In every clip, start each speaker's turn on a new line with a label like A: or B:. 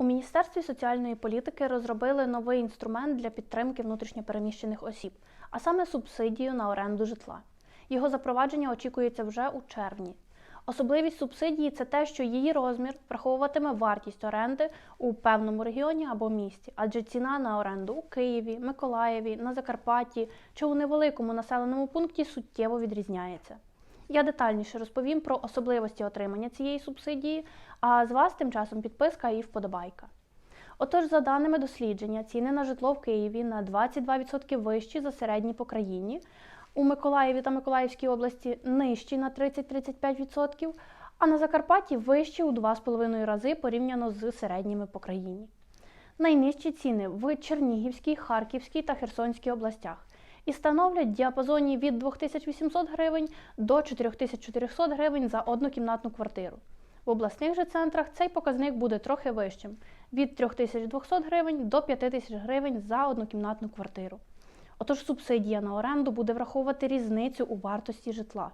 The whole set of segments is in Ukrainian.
A: У Міністерстві соціальної політики розробили новий інструмент для підтримки внутрішньопереміщених осіб, а саме субсидію на оренду житла. Його запровадження очікується вже у червні. Особливість субсидії це те, що її розмір враховуватиме вартість оренди у певному регіоні або місті, адже ціна на оренду у Києві, Миколаєві, на Закарпатті чи у невеликому населеному пункті суттєво відрізняється. Я детальніше розповім про особливості отримання цієї субсидії, а з вас тим часом підписка і вподобайка. Отож, за даними дослідження, ціни на житло в Києві на 22% вищі за середні по країні, у Миколаєві та Миколаївській області нижчі на 30-35%, а на Закарпатті вищі у 2,5 рази порівняно з середніми по країні. Найнижчі ціни в Чернігівській, Харківській та Херсонській областях і становлять в діапазоні від 2800 гривень до 4400 гривень за однокімнатну квартиру. В обласних же центрах цей показник буде трохи вищим від 3200 гривень до 5000 гривень за однокімнатну квартиру. Отож, субсидія на оренду буде враховувати різницю у вартості житла.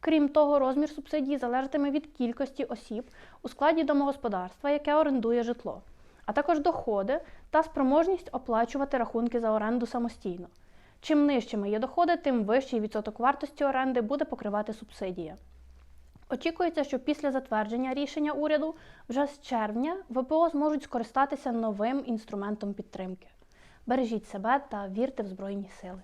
A: Крім того, розмір субсидії залежатиме від кількості осіб у складі домогосподарства, яке орендує житло, а також доходи та спроможність оплачувати рахунки за оренду самостійно. Чим нижчими є доходи, тим вищий відсоток вартості оренди буде покривати субсидія. Очікується, що після затвердження рішення уряду вже з червня ВПО зможуть скористатися новим інструментом підтримки. Бережіть себе та вірте в Збройні Сили.